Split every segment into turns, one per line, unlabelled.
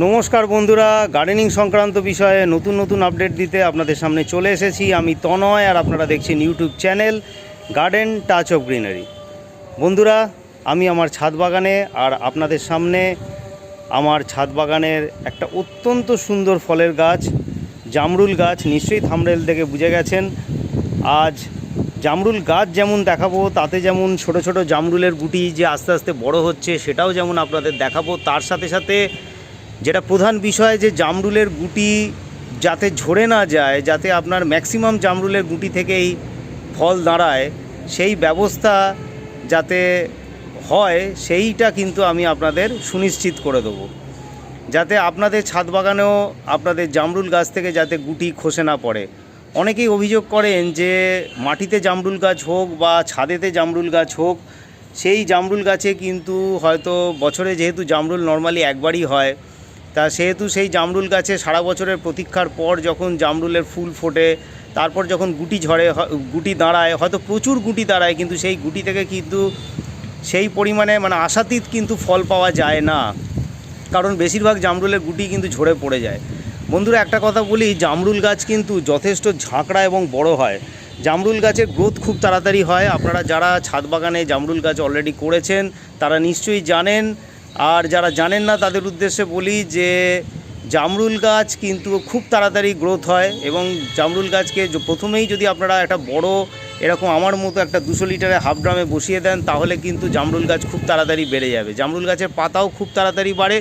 নমস্কার বন্ধুরা গার্ডেনিং সংক্রান্ত বিষয়ে নতুন নতুন আপডেট দিতে আপনাদের সামনে চলে এসেছি। আমি তনয় আর আপনারা দেখছেন YouTube channel garden touch of greenery বন্ধুরা, আমি আমার ছাদ বাগানে আর আপনাদের সামনে আমার ছাদ বাগানের একটা অত্যন্ত সুন্দর ফলের গাছ, জামরুল গাছ, নিশ্চয়ই থামরেল দেখে বুঝে গেছেন। আজ জামরুল গাছ যেমন দেখাবো, তাতে যেমন ছোট ছোট জামরুলের গুটি যে আস্তে আস্তে বড় হচ্ছে, সেটাও যেমন আপনাদের দেখাবো, তার সাথে সাথে যেটা প্রধান বিষয় যে জামরুলের গুটি যাতে ঝরে না যায়, যাতে আপনার ম্যাক্সিমাম জামরুলের গুটি থেকেই ফল দাঁড়ায়, সেই ব্যবস্থা যাতে হয়, সেইটা কিন্তু আমি আপনাদের সুনিশ্চিত করে দেবো। যাতে আপনাদের ছাদ বাগানেও আপনাদের জামরুল গাছ থেকে যাতে গুটি খসে না পড়ে। অনেকেই অভিযোগ করেন যে মাটিতে জামরুল গাছ হোক বা ছাদেতে জামরুল গাছ হোক, সেই জামরুল গাছে কিন্তু হয়তো বছরে যেহেতু জামরুল নর্মালি একবারই হয় তা সেহেতু সেই জামরুল গাছে সারা বছরের প্রতীক্ষার পর যখন জামরুলের ফুল ফোটে, তারপর যখন গুটি ঝরে গুটি দাঁড়ায়, হয়তো প্রচুর গুটি দাঁড়ায়, কিন্তু সেই গুটি থেকে কিন্তু সেই পরিমাণে মানে আশাতীত কিন্তু ফল পাওয়া যায় না। কারণ বেশিরভাগ জামরুলের গুটি কিন্তু ঝরে পড়ে যায়। বন্ধুরা, একটা কথা বলি, জামরুল গাছ কিন্তু যথেষ্ট ঝাঁকড়া এবং বড় হয়। জামরুল গাছের গ্রোথ খুব তাড়াতাড়ি হয়। আপনারা যারা ছাদ বাগানে জামরুল গাছ অলরেডি করেছেন, তারা নিশ্চয়ই জানেন আর যারা জানেন না, তাদের উদ্দেশ্যে বলি যে জামরুল গাছ কিন্তু খুব তাড়াতাড়ি গ্রোথ হয় এবং জামরুল গাছকে প্রথমেই যদি আপনারা একটা বড় এরকম আমার মতো একটা দুশো লিটারের হাফ ড্রামে বসিয়ে দেন, তাহলে কিন্তু জামরুল গাছ খুব তাড়াতাড়ি বেড়ে যাবে। জামরুল গাছের পাতাও খুব তাড়াতাড়ি বাড়ে।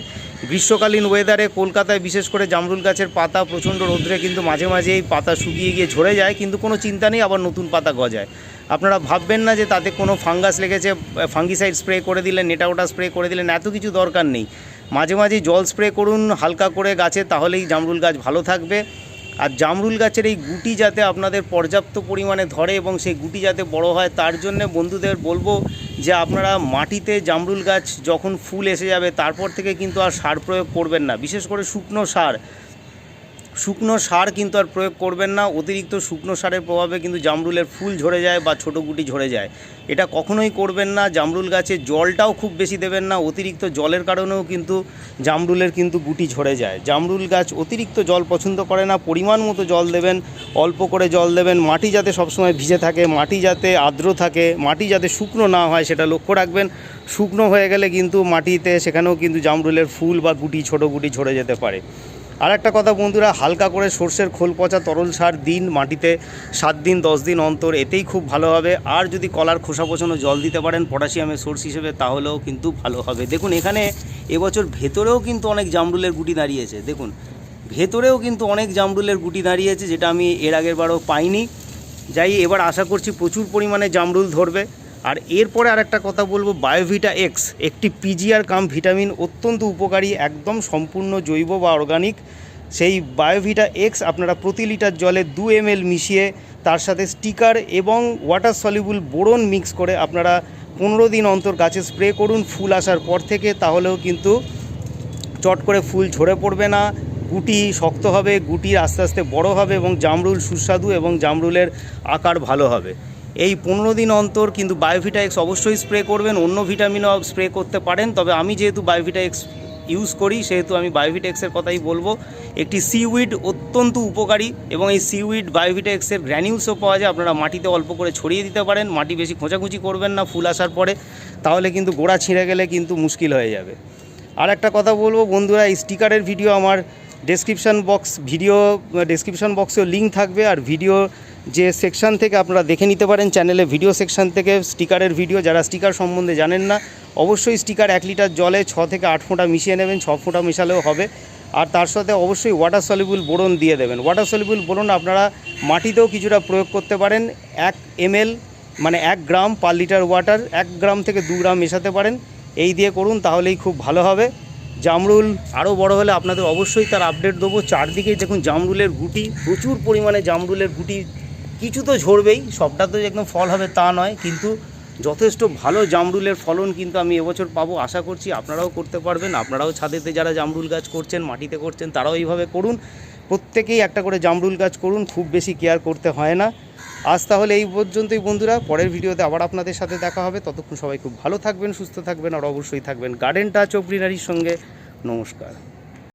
গ্রীষ্মকালীন ওয়েদারে কলকাতায় বিশেষ করে জামরুল গাছের পাতা প্রচণ্ড রোদ্রে কিন্তু মাঝে মাঝে এই পাতা শুকিয়ে গিয়ে ঝরে যায়, কিন্তু কোনো চিন্তা নেই, আবার নতুন পাতা গজায়। আপনারা ভাববেন না যে তাতে কোনো ফাঙ্গাস লেগেছে, ফাঙ্গিসাইড স্প্রে করে দিলেন নেটা ওটা স্প্রে করে দিলেন, এত কিছু দরকার নেই। মাঝে মাঝে জল স্প্রে করুন হালকা করে গাছে, তাহলেই জামরুল গাছ ভালো থাকবে। আর জামরুল গাছের এই গুটি যাতে আপনাদের পর্যাপ্ত পরিমাণে ধরে এবং সেই গুটি যাতে বড় হয়, তার জন্য বন্ধুদের বলব যে আপনারা মাটিতে জামরুল গাছ যখন ফুল এসে যাবে, তারপর থেকে কিন্তু আর সার প্রয়োগ করবেন না। বিশেষ করে শুকনো সার। শুকনো সার কিন্তু আর প্রয়োগ করবেন না। অতিরিক্ত শুকনো সারের প্রভাবে কিন্তু জামরুলের ফুল ঝরে যায় বা ছোটো গুটি ঝরে যায়। এটা কখনোই করবেন না। জামরুল গাছে জলটাও খুব বেশি দেবেন না। অতিরিক্ত জলের কারণেও কিন্তু জামরুলের কিন্তু গুটি ঝরে যায়। জামরুল গাছ অতিরিক্ত জল পছন্দ করে না। পরিমাণ মতো জল দেবেন, অল্প করে জল দেবেন। মাটি যাতে সবসময় ভিজে থাকে, মাটি যাতে আর্দ্র থাকে, মাটি যাতে শুকনো না হয় সেটা লক্ষ্য রাখবেন। শুকনো হয়ে গেলে কিন্তু মাটিতে সেখানেও কিন্তু জামরুলের ফুল বা গুটি, ছোটো গুটি ঝরে যেতে পারে। আর একটা কথা বন্ধুরা, হালকা করে সর্ষের খোল পচা তরল সার দিন মাটিতে, সাত দিন, দশ দিন অন্তর, এতেই খুব ভালো হবে। আর যদি কলার খোসা পচানো জল দিতে পারেন পটাশিয়ামের সোর্স হিসেবে, তাহলেও কিন্তু ভালো হবে। দেখুন, এখানে এবছর ভেতরেও কিন্তু অনেক জামরুলের গুটি দাঁড়িয়েছে। দেখুন, ভেতরেও কিন্তু অনেক জামরুলের গুটি দাঁড়িয়েছে, যেটা আমি এর আগের বারও পাইনি। যাই, এবার আশা করছি প্রচুর পরিমাণে জামরুল ধরবে। আর এরপরে আরেকটা কথা বলব বায়োভিটা এক্স একটি পিজিআর কাম ভিটামিন অত্যন্ত উপকারী, একদম সম্পূর্ণ জৈব বা অর্গানিক। সেই বায়োভিটা এক্স আপনারা প্রতি লিটার জলে দু এম মিশিয়ে তার সাথে স্টিকার এবং ওয়াটার সলিউবল বোরন মিক্স করে আপনারা পনেরো দিন অন্তর গাছে স্প্রে করুন, ফুল আসার পর থেকে, তাহলেও কিন্তু চট করে ফুল ঝরে পড়বে না। গুটি শক্ত হবে গুটি আস্তে আস্তে বড় হবে এবং জামরুল সুস্বাদু এবং জামরুলের আকার ভালো হবে। এই পনেরো দিন অন্তর কিন্তু বায়োভিটা এক্স অবশ্যই স্প্রে করবেন, অন্য ভিটামিনও স্প্রে করতে পারেন। তবে আমি যেহেতু বায়োভিটা এক্স ইউজ করি, সেহেতু আমি বায়োভিটা এক্সের কথাই বলব। একটি সিউইড অত্যন্ত উপকারী এবং এই সিউইড বায়োভিটা এক্সের গ্র্যানিউলসও পাওয়া যায়। আপনারা মাটিতে অল্প করে ছড়িয়ে দিতে পারেন, মাটি বেশি খোঁচাখুচি করবেন না, ফুল আসার পরে। তাহলে কিন্তু গোড়া ছিঁড়ে গেলে কিন্তু মুশকিল হয়ে যাবে। আর একটা কথা বলব বন্ধুরা, এই স্টিকারের ভিডিও আমার ডেসক্রিপশন বক্স ভিডিও ডেসক্রিপশন বক্সেও লিঙ্ক থাকবে আর ভিডিও যে সেকশন থেকে আপনারা দেখে নিতে পারেন চ্যানেলে ভিডিও সেকশন থেকে স্টিকারের ভিডিও যারা স্টিকার সম্বন্ধে জানেন না, অবশ্যই স্টিকার এক লিটার জলে ছ থেকে আট ফোঁটা মিশিয়ে নেবেন, ছ ফোঁটা মেশালেও হবে। আর তার সাথে অবশ্যই ওয়াটার সলিবল বোরন দিয়ে দেবেন। ওয়াটার সলিবল বোরন আপনারা মাটিতেও কিছুটা প্রয়োগ করতে পারেন। এক এমএল মানে এক গ্রাম পার লিটার ওয়াটার এক গ্রাম থেকে দু গ্রাম মেশাতে পারেন। এই দিয়ে করুন, তাহলেই খুব ভালো হবে। জামরুল আরও বড় হলে আপনাদের অবশ্যই তার আপডেট দেবো। চারদিকেই দেখুন জামরুলের গুটি, প্রচুর পরিমাণে জামরুলের গুটি। কিছু তো ঝরবেই, সবটা তো একদম ফল হবে তা নয়, কিন্তু যথেষ্ট ভালো জামরুলের ফলন কিন্তু আমি এবছর পাবো। আশা করছি আপনারাও করতে পারবেন। আপনারাও ছাদেতে যারা জামরুল গাছ করছেন, মাটিতে করছেন, তারাও এইভাবে করুন। প্রত্যেকেই একটা করে জামরুল গাছ করুন, খুব বেশি কেয়ার করতে হয় না। আজ তাহলে এই পর্যন্তই বন্ধুরা, পরের ভিডিওতে আবার আপনাদের সাথে দেখা হবে। ততক্ষণ সবাই খুব ভালো থাকবেন, সুস্থ থাকবেন, আর অবশ্যই থাকবেন গার্ডেন টাচ অফ গ্রিনারির সঙ্গে। নমস্কার।